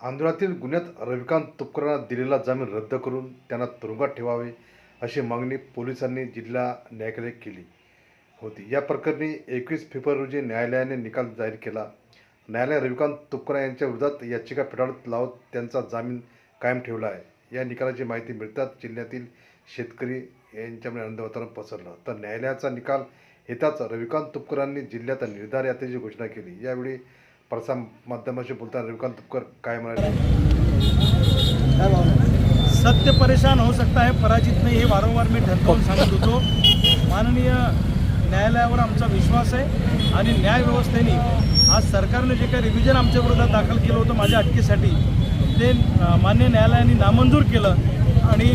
आंदोलनातील गुन्ह्यात रविकांत तुपकरांना दिलेला जामीन रद्द करून त्यांना तुरुंगात ठेवावे अशी मागणी पोलिसांनी जिल्हा न्यायालयात केली होती. या प्रकरणी एकवीस फेब्रुवारी रोजी न्यायालयाने निकाल जाहीर केला. न्यायालय रविकांत तुपकरा यांच्या विरोधात याचिका फेटाळत लावत त्यांचा जामीन कायम ठेवला आहे. या निकालाची माहिती मिळताच जिल्ह्यातील शेतकरी यांच्यामध्ये आनंद वातावरण पसरलं. तर न्यायालयाचा निकाल येताच रविकांत तुपकरांनी जिल्ह्यात निर्धार यात्रेची घोषणा केली. यावेळी प्रसार माध्यमाशी बोलताना रविकांत तुपकर काय म्हणाले? सत्य परेशान हो सकता है पराजित नाही हे वारंवार मी ठणकावून सांगत होतो. माननीय न्यायालयावर आमचा विश्वास आहे आणि न्यायव्यवस्थेने आज सरकारने जे काही रिव्हिजन आमच्या विरोधात दाखल केलं होतं माझ्या अटकेसाठी ते मान्य न्यायालयाने नामंजूर केलं आणि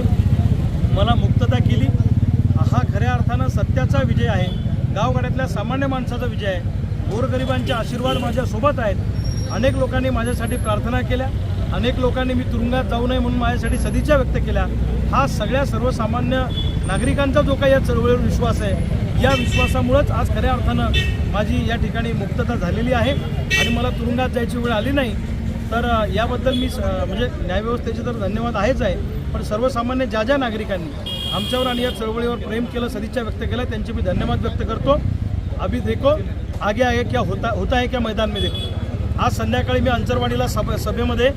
मला मुक्तता केली. हा खऱ्या अर्थानं सत्याचा विजय आहे. गावगाड्यातल्या सामान्य माणसाचा विजय आहे. गोरगरिबांचे आशीर्वाद माझ्यासोबत आहेत. अनेक लोकांनी माझ्यासाठी प्रार्थना केल्या. अनेक लोकांनी मी तुरुंगात जाऊ नये म्हणून माझ्यासाठी सदिच्छा व्यक्त केल्या. हा सगळ्या सर्वसामान्य नागरिकांचा जो काही या चळवळीवर विश्वास आहे या विश्वासामुळंच आज खऱ्या अर्थानं माझी या ठिकाणी मुक्तता झालेली आहे. आणि मला तुरुंगात जायची वेळ आली नाही तर याबद्दल मी स- म्हणजे न्यायव्यवस्थेचे तर धन्यवाद आहेच आहे. पण सर्वसामान्य ज्या ज्या नागरिकांनी आमच्यावर आणि या चळवळीवर प्रेम केलं सदिच्छा व्यक्त केलं त्यांचे मी धन्यवाद व्यक्त करतो. अभि देखो. आगे आहे क्या होता होता है क्या मैदान में? देखो आज संध्याकाळी मी अंचरवाडीला सभ सभेमध्ये